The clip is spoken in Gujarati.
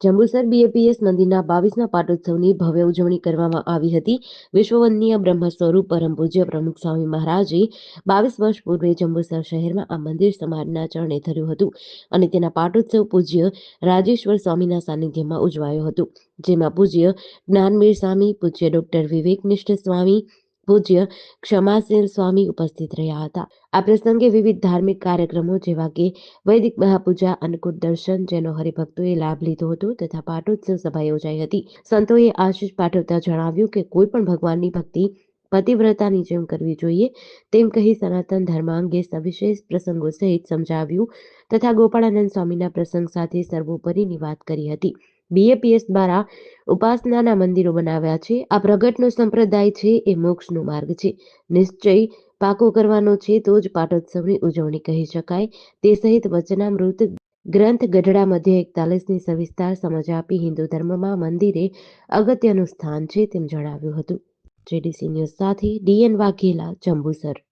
જંબુસર બીએપીએસ મંદિરના બાવીસના પાટોત્સવની ભવ્ય ઉજવણી કરવામાં આવી હતી. વિશ્વવંદનીય બ્રહ્મ સ્વરૂપ પરમ પૂજ્ય પ્રમુખ સ્વામી મહારાજે બાવીસ વર્ષ પૂર્વે જંબુસર શહેરમાં આ મંદિર સમાજના ચરણે ધર્યું હતું અને તેના પાટોત્સવ પૂજ્ય રાજેશ્વર સ્વામીના સાનિધ્યમાં ઉજવાયો હતો, જેમાં પૂજ્ય જ્ઞાનવીર સ્વામી, પૂજ્ય ડોક્ટર વિવેકનિષ્ઠ સ્વામી પૂજ્ય ક્ષમાશીલ સ્વામી ઉપસ્થિત રહ્યા હતા. આ પ્રસંગે વિવિધ ધાર્મિક કાર્યક્રમો જેવા કે વૈદિક મહાપૂજા, અન્નકૂટ દર્શન, જેનો હરિભક્તોએ લાભ લીધો હતો તથા પાટોત્સવ સભા યોજાઈ હતી. સંતોએ આશીષ પાઠવતા જણાવ્યું કે કોઈ પણ ભગવાનની ભક્તિ પતિવ્રતાની જેમ કરવી જોઈએ તેમ કહી સનાતન ધર્મ અંગે સવિશેષ પ્રસંગો સહિત સમજાવ્યું તથા ગોપાળાનંદ સ્વામીના પ્રસંગ સાથે સર્વોપરીની વાત કરી હતી. બીએપીએસ દ્વારા ઉપાસનાના મંદિરો બનાવ્યા છે. આ પ્રગટનો સંપ્રદાય છે એ મોક્ષનો માર્ગ છે. નિશ્ચય પાકો કરવાનો છે તો જ પાટોત્સવની ઉજવણી કહી શકાય. તે સહિત વચનામૃત ગ્રંથ ગઢડા મધ્ય એકતાલીસની સવિસ્તાર સમજ આપી હિન્દુ ધર્મમાં મંદિરે અગત્યનું સ્થાન છે તેમ જણાવ્યું હતું. જેડીસી ન્યૂઝ સાથે ડીએન વાઘેલા, જંબુસર.